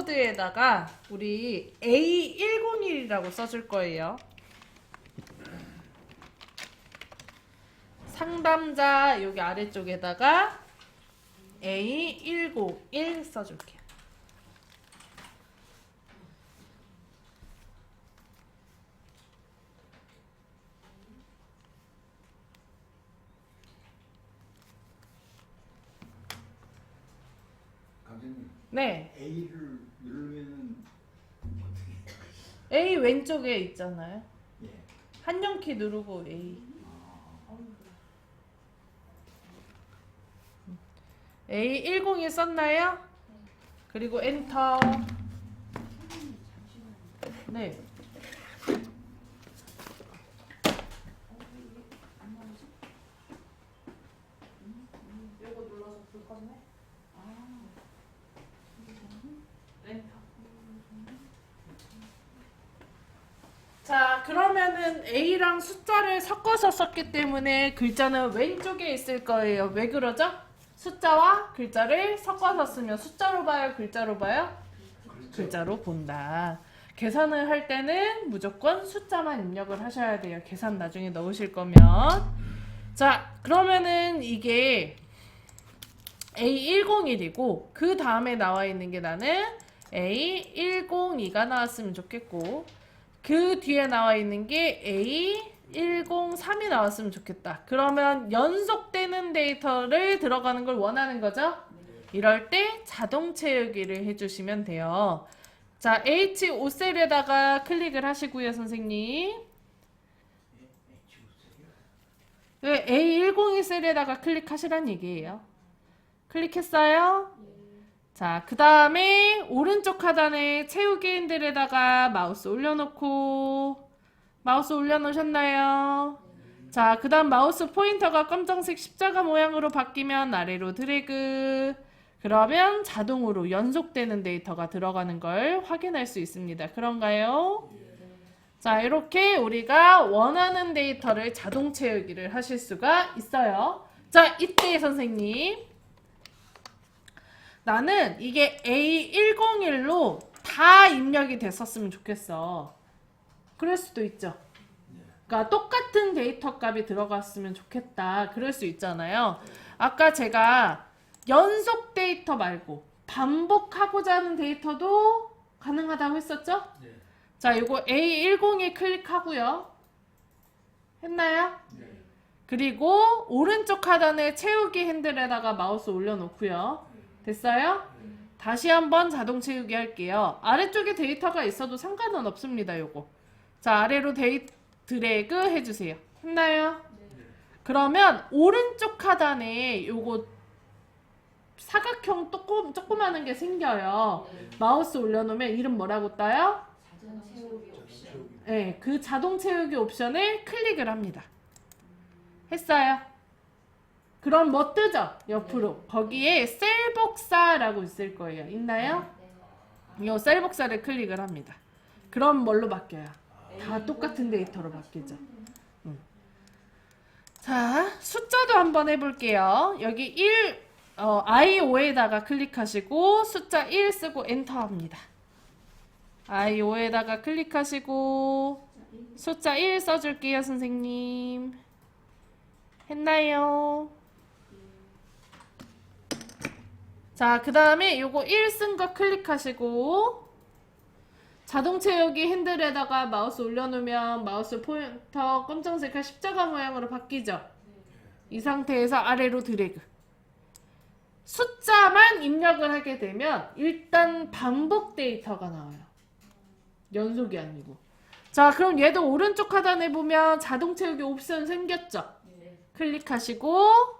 키보드에다가 우리 A101이라고 써줄 거예요. 상담자 여기 아래쪽에다가 A101 써줄게요. 네, A를 A 왼쪽에 있잖아요. 예. 한정키 누르고 A. A101 썼나요? 그리고 엔터. 네. 이거 눌러서 불 껐네. 엔터. 자, 그러면은 A랑 숫자를 섞어서 썼기 때문에 글자는 왼쪽에 있을 거예요. 왜 그러죠? 숫자와 글자를 섞어서 쓰면 숫자로 봐요, 글자로 봐요? 글자로 본다. 계산을 할 때는 무조건 숫자만 입력을 하셔야 돼요. 계산 나중에 넣으실 거면. 자, 그러면은 이게 A101이고 그 다음에 나와 있는 게 나는 A102가 나왔으면 좋겠고 그 뒤에 나와 있는 게 A103이 나왔으면 좋겠다. 그러면 연속되는 데이터를 들어가는 걸 원하는 거죠? 이럴 때 자동 채우기를 해주시면 돼요. 자, H5셀에다가 클릭을 하시고요, 선생님. 네, A102 셀에다가 클릭하시란 얘기예요. 클릭했어요? 자, 그 다음에 오른쪽 하단에 채우기 핸들에다가 마우스 올려놓고 마우스 올려놓으셨나요? 자, 그 다음 마우스 포인터가 검정색 십자가 모양으로 바뀌면 아래로 드래그 그러면 자동으로 연속되는 데이터가 들어가는 걸 확인할 수 있습니다. 그런가요? 자, 이렇게 우리가 원하는 데이터를 자동 채우기를 하실 수가 있어요. 자, 이때 선생님 나는 이게 A101로 다 입력이 됐었으면 좋겠어. 그럴 수도 있죠. 그러니까 똑같은 데이터 값이 들어갔으면 좋겠다. 그럴 수 있잖아요. 아까 제가 연속 데이터 말고 반복하고자 하는 데이터도 가능하다고 했었죠? 네. 자, 이거 A101 클릭하고요. 했나요? 네. 그리고 오른쪽 하단에 채우기 핸들에다가 마우스 올려놓고요. 됐어요? 다시 한번 자동 채우기 할게요. 아래쪽에 데이터가 있어도 상관은 없습니다. 요거. 자, 아래로 데이 드래그 해주세요. 했나요? 그러면 오른쪽 하단에 요거 사각형 조금 조그마한 게 생겨요. 마우스 올려놓으면 이름 뭐라고 떠요? 자동 채우기 옵션. 네, 그 자동 채우기 옵션을 클릭을 합니다. 했어요. 그럼 뭐 뜨죠? 옆으로. 거기에 셀 복사라고 있을 거예요. 있나요? 이셀 복사를 클릭을 합니다. 그럼 뭘로 바뀌어요? 다 똑같은 데이터로 바뀌죠. 음. 자, 숫자도 한번 해볼게요. 여기 1, 어, I5에다가 클릭하시고 숫자 1 쓰고 엔터 합니다. I5에다가 클릭하시고 숫자 1 써줄게요, 선생님. 했나요? 자, 그 다음에 요거 1 쓴 거 클릭하시고 자동 채우기 핸들에다가 마우스 올려놓으면 마우스 포인터 검정색깔 십자가 모양으로 바뀌죠? 이 상태에서 아래로 드래그. 숫자만 입력을 하게 되면 일단 반복 데이터가 나와요. 연속이 아니고. 자, 그럼 얘도 오른쪽 하단에 보면 자동 채우기 옵션 생겼죠? 클릭하시고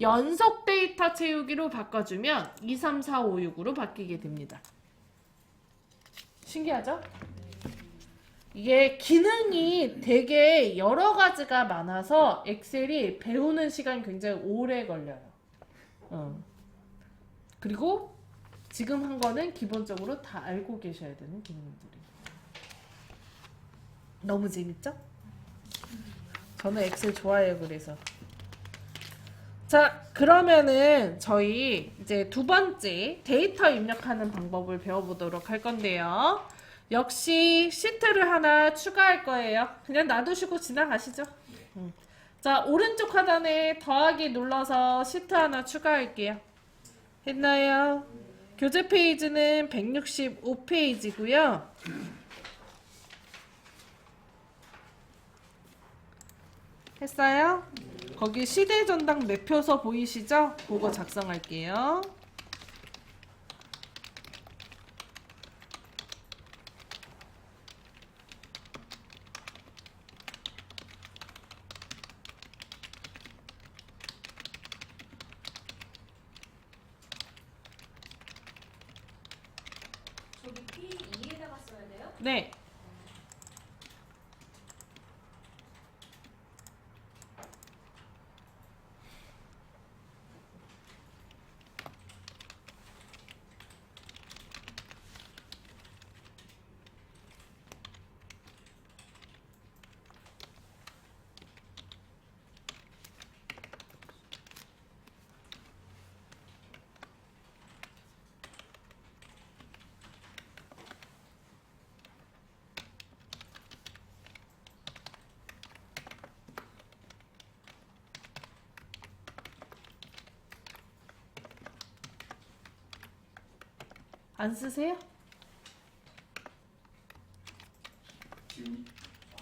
연속 데이터 채우기로 바꿔주면 2, 3, 4, 5, 6으로 바뀌게 됩니다. 신기하죠? 이게 기능이 되게 여러 가지가 많아서 엑셀이 배우는 시간이 굉장히 오래 걸려요. 어. 그리고 지금 한 거는 기본적으로 다 알고 계셔야 되는 기능들이에요. 너무 재밌죠? 저는 엑셀 좋아해요, 그래서. 자, 그러면은 저희 이제 두 번째 데이터 입력하는 방법을 배워보도록 할 건데요. 역시 시트를 하나 추가할 거예요. 그냥 놔두시고 지나가시죠. 음. 자, 오른쪽 하단에 더하기 눌러서 시트 하나 추가할게요. 했나요? 교재 페이지는 165페이지고요. 했어요? 거기 시대 전당 매표서 보이시죠? 그거 작성할게요. 안 쓰세요? 지금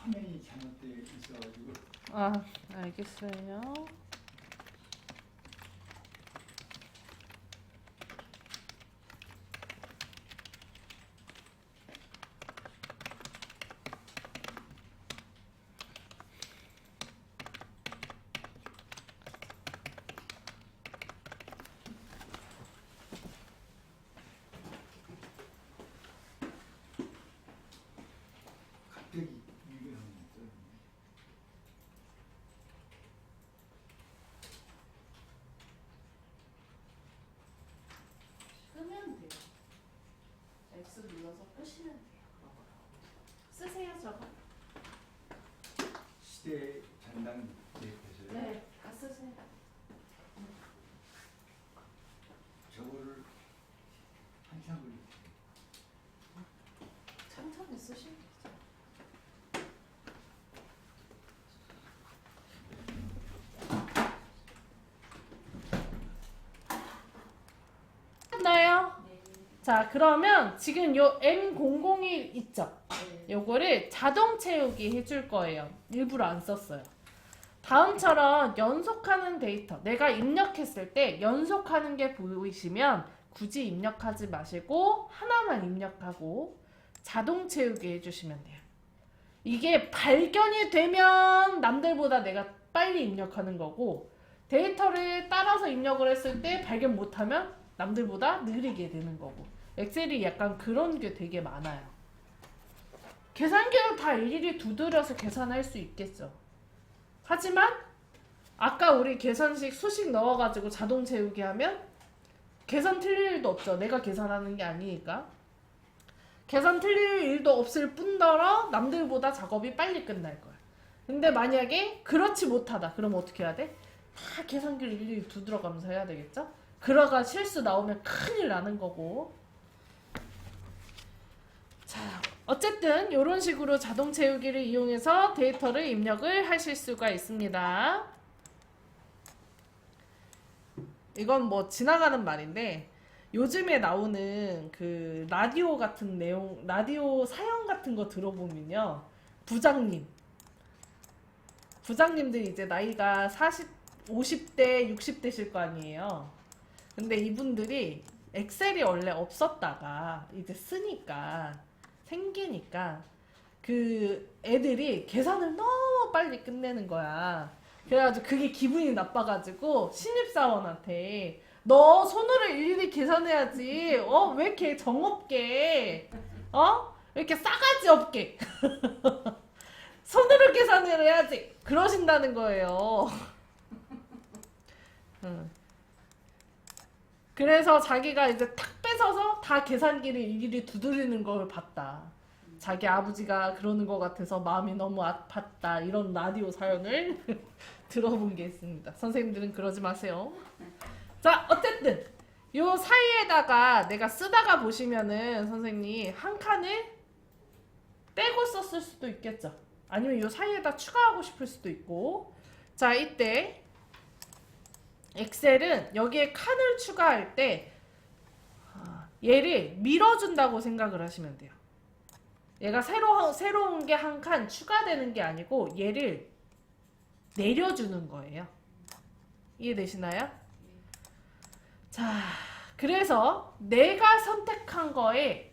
화면이 잘못되어 있어가지고 아, 알겠어요. 갑자기 이게 하면서 끄면 돼요. X 눌러서 끄시면 돼요. 쓰세요, 저거. 시대 전당 대표서요. 네, 다 쓰세요. 저거를 한참 을 천천히 쓰시면 되죠. 나요? 네. 자, 그러면 지금 요 M001 있죠? 네. 요거를 자동 채우기 해줄 거예요. 일부러 안 썼어요. 다음처럼 연속하는 데이터, 내가 입력했을 때 연속하는 게 보이시면 굳이 입력하지 마시고 하나만 입력하고 자동 채우기 해주시면 돼요. 이게 발견이 되면 남들보다 내가 빨리 입력하는 거고 데이터를 따라서 입력을 했을 때 발견 못하면 남들보다 느리게 되는 거고 엑셀이 약간 그런 게 되게 많아요. 계산기로 다 일일이 두드려서 계산할 수 있겠죠. 하지만 아까 우리 계산식 수식 넣어가지고 자동 채우기 하면 계산 틀릴 일도 없죠. 내가 계산하는 게 아니니까. 계산 틀릴 일도 없을 뿐더러 남들보다 작업이 빨리 끝날 거야. 근데 만약에 그렇지 못하다. 그럼 어떻게 해야 돼? 다 계산기를 일일이 두드려가면서 해야 되겠죠? 그러가 실수 나오면 큰일 나는 거고. 자, 어쨌든 이런 식으로 자동 채우기를 이용해서 데이터를 입력을 하실 수가 있습니다. 이건 뭐 지나가는 말인데 요즘에 나오는 그 라디오 같은 내용, 라디오 사연 같은 거 들어보면요. 부장님. 부장님들이 이제 나이가 40, 50대, 60대실 거 아니에요. 근데 이분들이 엑셀이 원래 없었다가 이제 쓰니까 생기니까 그 애들이 계산을 너무 빨리 끝내는 거야. 그래가지고 그게 기분이 나빠가지고 신입사원한테 너 손으로 일일이 계산해야지. 어? 왜 이렇게 정없게? 어? 왜 이렇게 싸가지 없게? 손으로 계산을 해야지. 그러신다는 거예요. 응. 그래서 자기가 이제 탁 뺏어서 다 계산기를 일일이 두드리는 걸 봤다. 자기 아버지가 그러는 것 같아서 마음이 너무 아팠다. 이런 라디오 사연을 들어본 게 있습니다. 선생님들은 그러지 마세요. 자, 어쨌든 요 사이에다가 내가 쓰다가 보시면은 선생님 한 칸을 빼고 썼을 수도 있겠죠. 아니면 요 사이에다 추가하고 싶을 수도 있고. 자, 이때 엑셀은 여기에 칸을 추가할 때 아, 얘를 밀어준다고 생각을 하시면 돼요. 얘가 새로 새로운 게 한 칸 추가되는 게 아니고 얘를 내려주는 거예요. 이해되시나요? 자, 그래서 내가 선택한 거에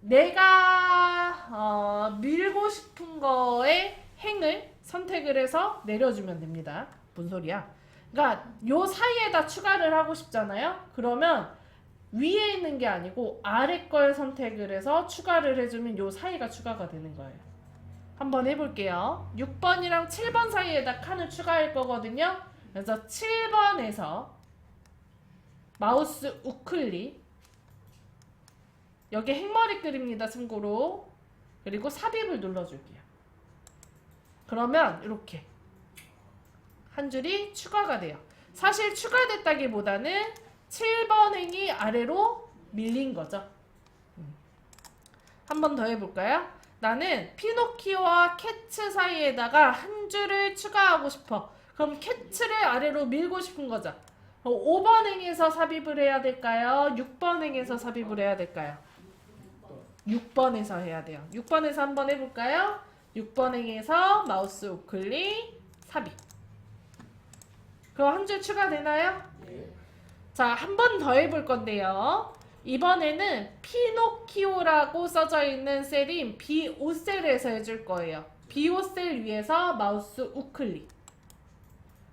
내가 어, 밀고 싶은 거에 행을 선택을 해서 내려주면 됩니다. 뭔 소리야? 그러니까 요 사이에다 추가를 하고 싶잖아요. 그러면 위에 있는 게 아니고 아래 걸 선택을 해서 추가를 해주면 요 사이가 추가가 되는 거예요. 한번 해볼게요. 6번이랑 7번 사이에다 칸을 추가할 거거든요. 그래서 7번에서 마우스 우클릭 여기 행머리 그립니다. 참고로 그리고 삽입을 눌러줄게요. 그러면 이렇게 한 줄이 추가가 돼요. 사실 추가됐다기보다는 7번 행이 아래로 밀린 거죠. 한 번 더 해볼까요? 나는 피노키오와 캐츠 사이에다가 한 줄을 추가하고 싶어. 그럼 캐츠를 아래로 밀고 싶은 거죠. 5번 행에서 삽입을 해야 될까요? 6번 행에서 삽입을 해야 될까요? 6번에서 해야 돼요. 6번에서 한번 해볼까요? 6번 행에서 마우스 우클릭 삽입. 그럼 한 줄 추가되나요? 자, 한 번 더 해볼 건데요. 이번에는 피노키오라고 써져 있는 셀인 B5셀에서 해줄 거예요. B5셀 위에서 마우스 우클릭.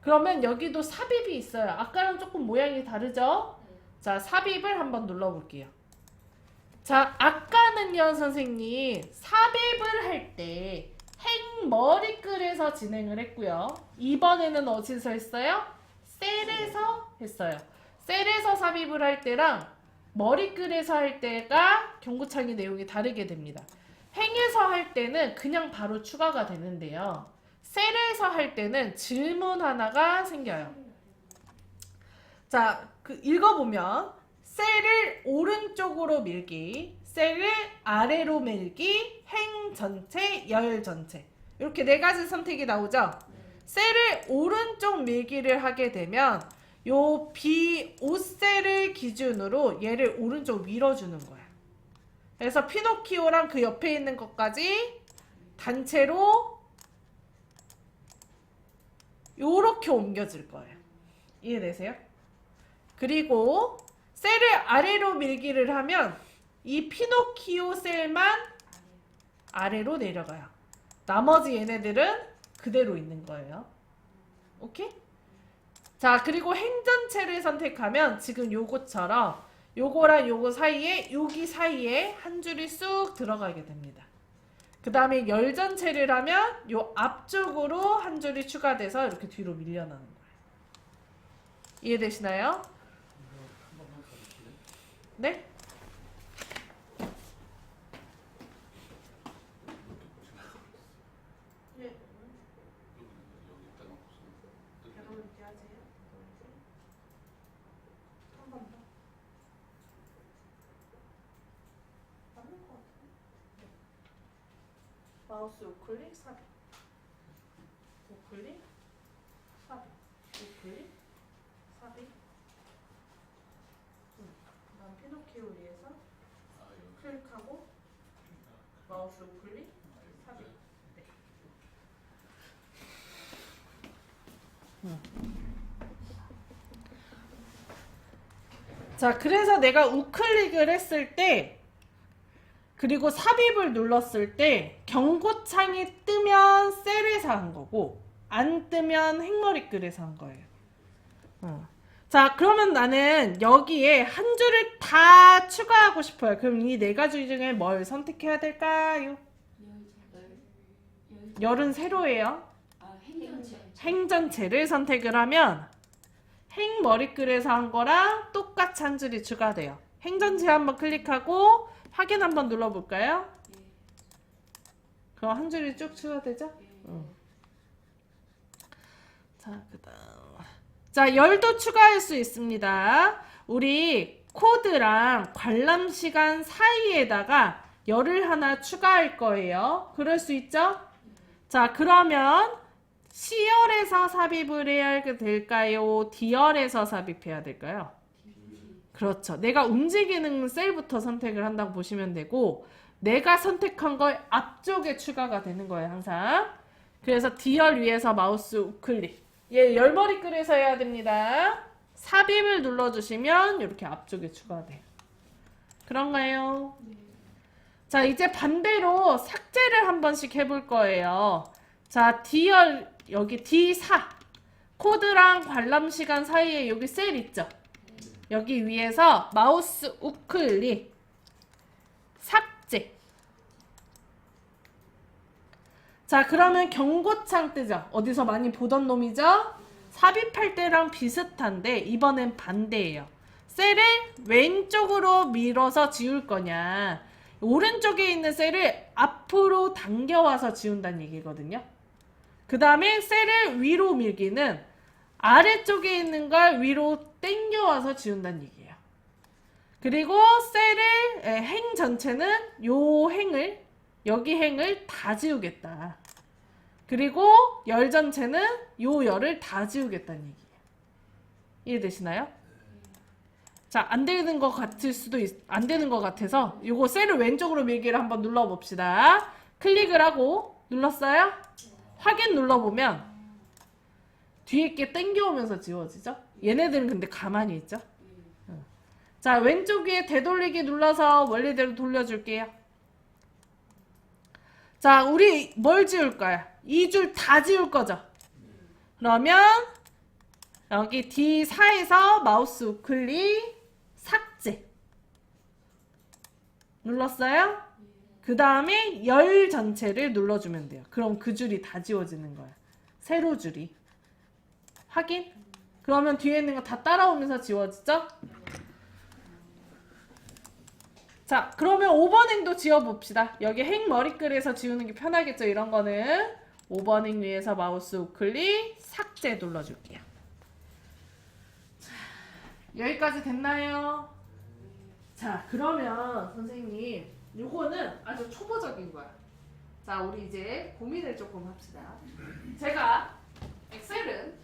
그러면 여기도 삽입이 있어요. 아까랑 조금 모양이 다르죠? 자, 삽입을 한번 눌러볼게요. 자, 아까는요, 선생님, 삽입을 할 때 행머리글에서 진행을 했고요. 이번에는 어디서 했어요? 셀에서 했어요. 셀에서 삽입을 할 때랑 머리글에서 할 때가 경고창의 내용이 다르게 됩니다. 행에서 할 때는 그냥 바로 추가가 되는데요. 셀에서 할 때는 질문 하나가 생겨요. 자, 그 읽어보면 셀을 오른쪽으로 밀기, 셀을 아래로 밀기, 행 전체, 열 전체. 이렇게 네 가지 선택이 나오죠? 셀을 오른쪽 밀기를 하게 되면 요 B5셀을 기준으로 얘를 오른쪽 밀어주는 거야. 그래서 피노키오랑 그 옆에 있는 것까지 단체로 요렇게 옮겨질 거예요. 이해되세요? 그리고 셀을 아래로 밀기를 하면 이 피노키오 셀만 아래로 내려가요. 나머지 얘네들은 그대로 있는 거예요. 오케이? 자, 그리고 행전체를 선택하면 지금 요거처럼 요거랑 요거 사이에 여기 사이에 한 줄이 쑥 들어가게 됩니다. 그 다음에 열전체를 하면 요 앞쪽으로 한 줄이 추가돼서 이렇게 뒤로 밀려나는 거예요. 이해되시나요? 네? 마우스 우클릭 삽입. 우클릭 삽입. 우클릭 삽입. 응. 그다음 피노키오 위에서 클릭하고 마우스 우클릭 삽입. 네. 자, 그래서 내가 우클릭을 했을 때 그리고 삽입을 눌렀을 때 경고창이 뜨면 셀에서 한 거고 안 뜨면 행머리글에서 한 거예요. 어. 자 그러면 나는 여기에 한 줄을 다 추가하고 싶어요. 그럼 이 네 가지 중에 뭘 선택해야 될까요? 열은 세로예요. 아, 행전체. 행전체를 선택을 하면 행머리글에서 한 거랑 똑같이 한 줄이 추가돼요. 행전체 한번 클릭하고 확인 한번 눌러볼까요? 그럼 한 줄이 쭉 추가되죠? 응. 자, 그 다음. 자, 열도 추가할 수 있습니다. 우리 코드랑 관람 시간 사이에다가 열을 하나 추가할 거예요. 그럴 수 있죠? 자, 그러면 C열에서 삽입을 해야 될까요? D열에서 삽입해야 될까요? 그렇죠. 내가 움직이는 셀부터 선택을 한다고 보시면 되고 내가 선택한 걸 앞쪽에 추가가 되는 거예요, 항상. 그래서 D열 위에서 마우스 우클릭. 얘 열머리 끌에서 해야 됩니다. 삽입을 눌러주시면 이렇게 앞쪽에 추가돼요. 그런가요? 자, 이제 반대로 삭제를 한 번씩 해볼 거예요. 자, D열, 여기 D4. 코드랑 관람 시간 사이에 여기 셀 있죠? 여기 위에서 마우스 우클릭. 삭제. 자, 그러면 경고창 뜨죠? 어디서 많이 보던 놈이죠? 삽입할 때랑 비슷한데 이번엔 반대예요. 셀을 왼쪽으로 밀어서 지울 거냐, 오른쪽에 있는 셀을 앞으로 당겨와서 지운다는 얘기거든요. 그 다음에 셀을 위로 밀기는 아래쪽에 있는 걸 위로 당겨와서 지운다는 얘기예요. 그리고 셀을 에, 행 전체는 요 행을 여기 행을 다 지우겠다. 그리고 열 전체는 요 열을 다 지우겠다는 얘기예요. 이해되시나요? 자, 안 되는 것 같을 수도 있, 안 되는 것 같아서 요거 셀을 왼쪽으로 밀기를 한번 눌러 봅시다. 클릭을 하고 눌렀어요? 확인 눌러 보면 뒤에 게 땡겨오면서 지워지죠? 얘네들은 근데 가만히 있죠? 응. 자, 왼쪽 위에 되돌리기 눌러서 원래대로 돌려줄게요. 자, 우리 뭘 지울 거야? 이 줄 다 지울 거죠? 그러면 여기 D4에서 마우스 우클릭 삭제 눌렀어요? 그 다음에 열 전체를 눌러주면 돼요. 그럼 그 줄이 다 지워지는 거야. 세로 줄이. 확인? 그러면 뒤에 있는 거 다 따라오면서 지워지죠? 자, 그러면 5번 행도 지워봅시다. 여기 행 머리글에서 지우는 게 편하겠죠? 이런 거는 5번 행 위에서 마우스 우클릭 삭제 눌러줄게요. 자, 여기까지 됐나요? 자, 그러면 선생님, 요거는 아주 초보적인 거야. 자, 우리 이제 고민을 조금 합시다. 제가 엑셀은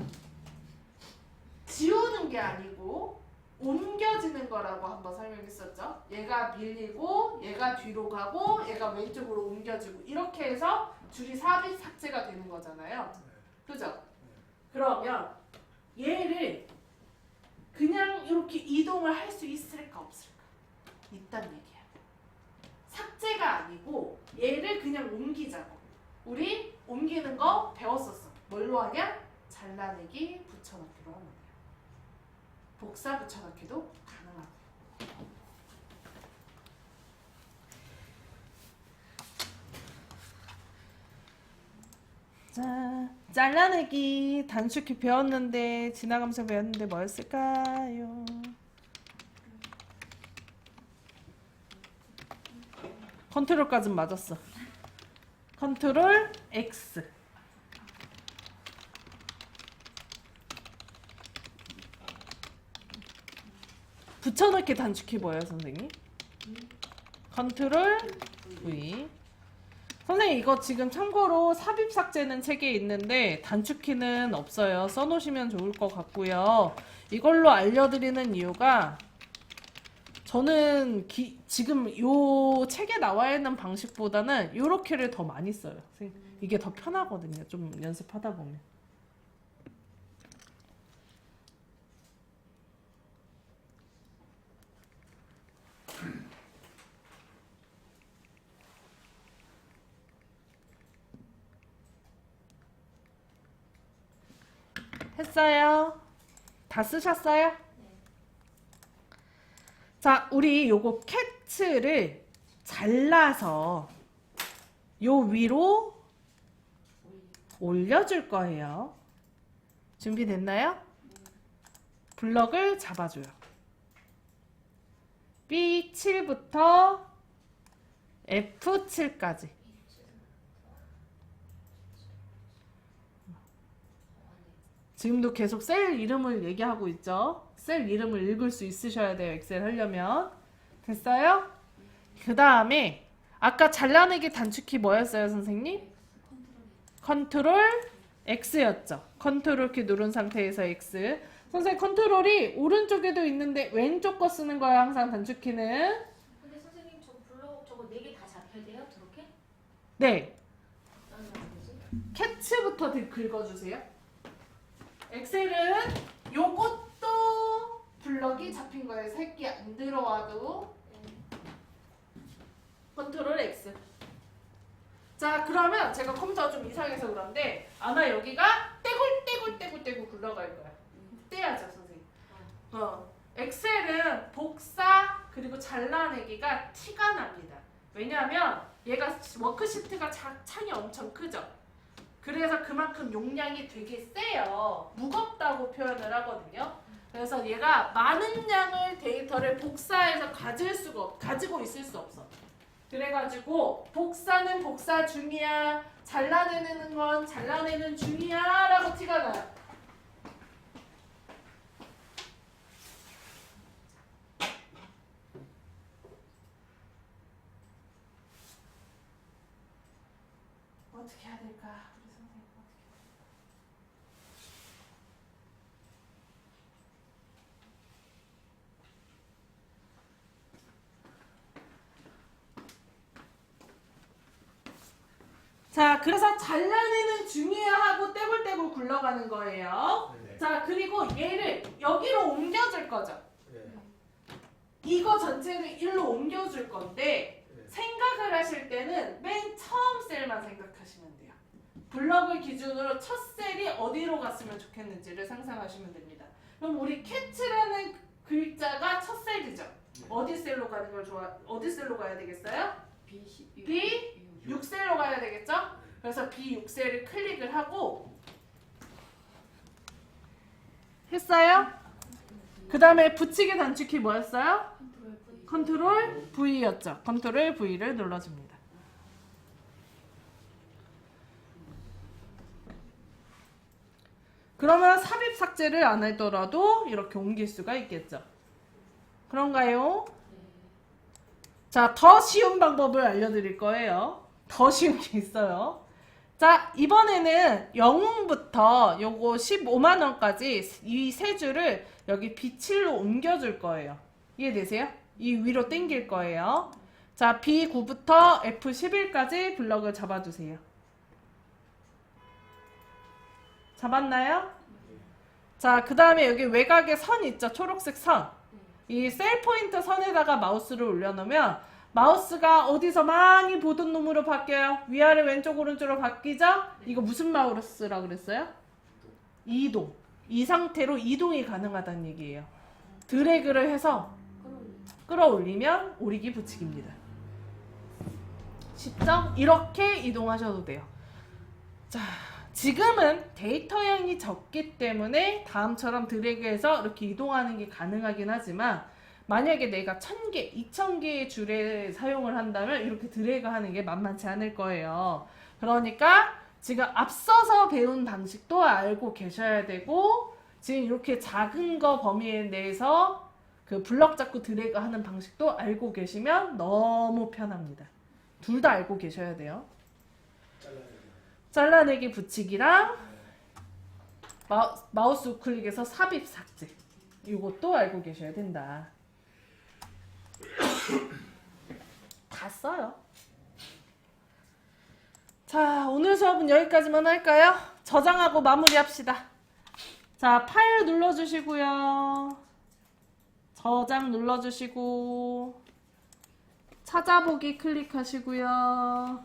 게 아니고 옮겨지는 거라고 한번 설명했었죠. 얘가 밀리고 얘가 뒤로 가고 얘가 왼쪽으로 옮겨지고 이렇게 해서 줄이 삽입 삭제가 되는 거잖아요. 그죠? 그러면 얘를 그냥 이렇게 이동을 할 수 있을까 없을까? 있단 얘기야. 삭제가 아니고 얘를 그냥 옮기자고. 우리 옮기는 거 배웠었어. 뭘로 하냐? 잘라내기, 거야. 복사 붙여넣기도 가능하고. 자, 잘라내기 단축키 배웠는데 지나가면서 배웠는데 뭐였을까요? 컨트롤까진 맞았어. 컨트롤 X. 붙여넣기 단축키 뭐예요, 선생님? 컨트롤 V. 선생님 이거 지금 참고로 삽입 삭제는 책에 있는데 단축키는 없어요. 써놓으시면 좋을 것 같고요. 이걸로 알려드리는 이유가 저는 기- 지금 요 책에 나와 있는 방식보다는 요렇게를 더 많이 써요. 이게 더 편하거든요. 좀 연습하다 보면. 했어요? 다 쓰셨어요? 자, 우리 요거 캣츠를 잘라서 요 위로 올려줄 거예요. 준비됐나요? 블럭을 잡아줘요. B7부터 F7까지. 지금도 계속 셀 이름을 얘기하고 있죠. 셀 이름을 읽을 수 있으셔야 돼요. 엑셀 하려면. 됐어요? 그 다음에 아까 잘라내기 단축키 뭐였어요, 선생님? 컨트롤 X였죠. 컨트롤 키 누른 상태에서 X. 선생님 컨트롤이 오른쪽에도 있는데 왼쪽 거 쓰는 거예요, 항상 단축키는. 근데 선생님 저 블록 저거 네 개 다 잡혀야 돼요? 저렇게? 네. 되지? 캐츠부터 들- 긁어주세요. 엑셀은 요것도 블럭이 잡힌 거예요. 새끼 안 들어와도 컨트롤 X. 자 그러면 제가 컴퓨터가 좀 이상해서 그런데 아마 여기가 떼굴떼굴떼굴떼굴 굴러갈 거야. 떼야죠 선생님. 어. 엑셀은 복사 그리고 잘라내기가 티가 납니다. 왜냐하면 얘가 워크시트가 자- 창이 엄청 크죠. 그래서 그만큼 용량이 되게 세요. 무겁다고 표현을 하거든요. 그래서 얘가 많은 양의 데이터를 복사해서 가질 수가 없, 가지고 있을 수 없어. 그래가지고 복사는 복사 중이야, 잘라내는 건 잘라내는 중이야라고 티가 나요. 어떻게 해야 될까? 우리 선생님 어떻게 해야 될까? 자, 그래서 잘라내는 중이야 하고 떼굴떼굴 굴러가는 거예요. 네. 자, 그리고 얘를 여기로 옮겨줄 거죠. 네. 이거 전체를 일로 옮겨줄 건데 네. 생각을 하실 때는 맨 처음 셀만 생각하시면 돼요. 블럭을 기준으로 첫 셀이 어디로 갔으면 좋겠는지를 상상하시면 됩니다. 그럼 우리 캐츠라는 글자가 첫 셀이죠. 어디 셀로 가는 걸 좋아? 어디 셀로 가야 되겠어요? B B 6셀로 가야 되겠죠? 그래서 B 6셀을 클릭을 하고 했어요? 그 다음에 붙이기 단축키 뭐였어요? 컨트롤 V였죠. 컨트롤 V를 눌러줍니다. 그러면 삽입 삭제를 안 하더라도 이렇게 옮길 수가 있겠죠. 그런가요? 자, 더 쉬운 방법을 알려드릴 거예요. 더 쉬운 게 있어요. 자, 이번에는 영웅부터 요거 15만원까지 이 세 줄을 여기 B7로 옮겨줄 거예요. 이해되세요? 이 위로 당길 거예요. 자, B9부터 F11까지 블럭을 잡아주세요. 잡았나요? 자, 그 다음에 여기 외곽에 선 있죠? 초록색 선. 이 셀 포인트 선에다가 마우스를 올려놓으면 마우스가 어디서 많이 보던 놈으로 바뀌어요? 위아래 왼쪽 오른쪽으로 바뀌죠? 이거 무슨 마우스라 그랬어요? 이동. 이 상태로 이동이 가능하다는 얘기예요. 드래그를 해서 끌어올리면 오리기 붙이기입니다. 쉽죠? 이렇게 이동하셔도 돼요. 자, 지금은 데이터 양이 적기 때문에 다음처럼 드래그해서 이렇게 이동하는 게 가능하긴 하지만 만약에 내가 1000개, 2000개의 줄에 사용을 한다면 이렇게 드래그 하는 게 만만치 않을 거예요. 그러니까 지금 앞서서 배운 방식도 알고 계셔야 되고 지금 이렇게 작은 거 범위 내에서 그 블럭 잡고 드래그 하는 방식도 알고 계시면 너무 편합니다. 둘 다 알고 계셔야 돼요. 잘라내기 붙이기랑 마우, 마우스 우클릭에서 삽입 삭제 이것도 알고 계셔야 된다. 다 써요. 자, 오늘 수업은 여기까지만 할까요? 저장하고 마무리합시다. 자, 파일 눌러주시고요. 저장 눌러주시고 찾아보기 클릭하시고요.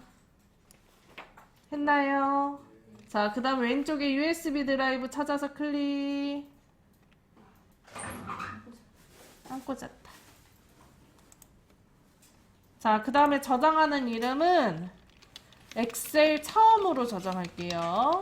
했나요? 자, 그 다음 왼쪽에 USB 드라이브 찾아서 클릭. 안 꽂았다. 자, 그 다음에 저장하는 이름은 엑셀 처음으로 저장할게요.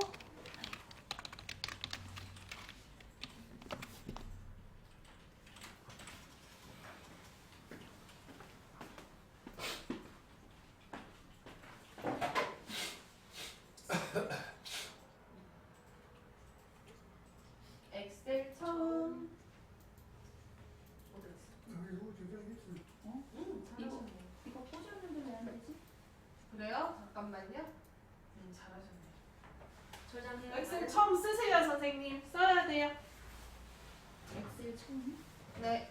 처음 쓰세요, 선생님. 써야 돼요. 엑셀 처음. 네.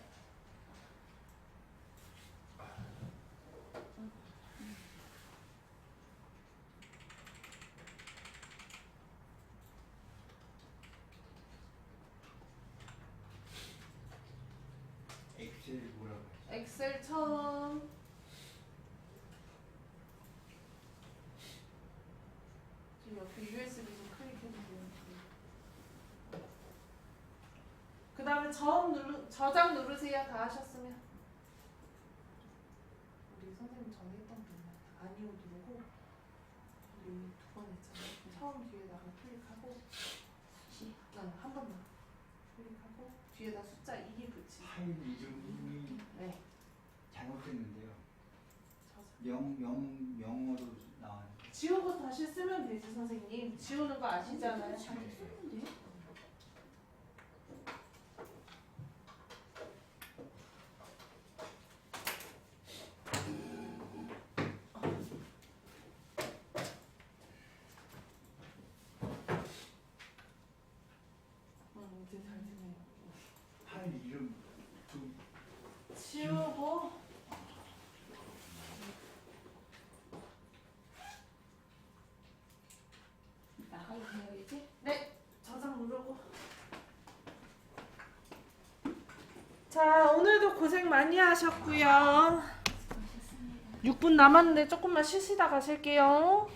엑셀 뭐라고? 엑셀 처음. 지금 옆에 USB 좀 클릭해주세요. 그 다음에 저음 누르, 저장 누르세요. 다 하셨으면. 우리 선생님 전에 했던 거 있나요? 아니오 누르고 우리 두 번 했잖아요. 처음 뒤에다가 클릭하고 시. 응, 한 번만 클릭하고 뒤에다 숫자 2 붙이고 파일 이름이 네, 잘못됐는데요. 저장. 영, 영, 영어로 나와요. 지우고 다시 쓰면 되지 선생님 지우는 거 아시잖아요 잘 썼는데. 응 이제 잘 되네요 파일 이름 두 지우고 나가도 돼요 이제? 네 저장 누르고 자 오늘도 고생 많이 하셨고요 수고하셨습니다. 6분 남았는데 조금만 쉬시다 가실게요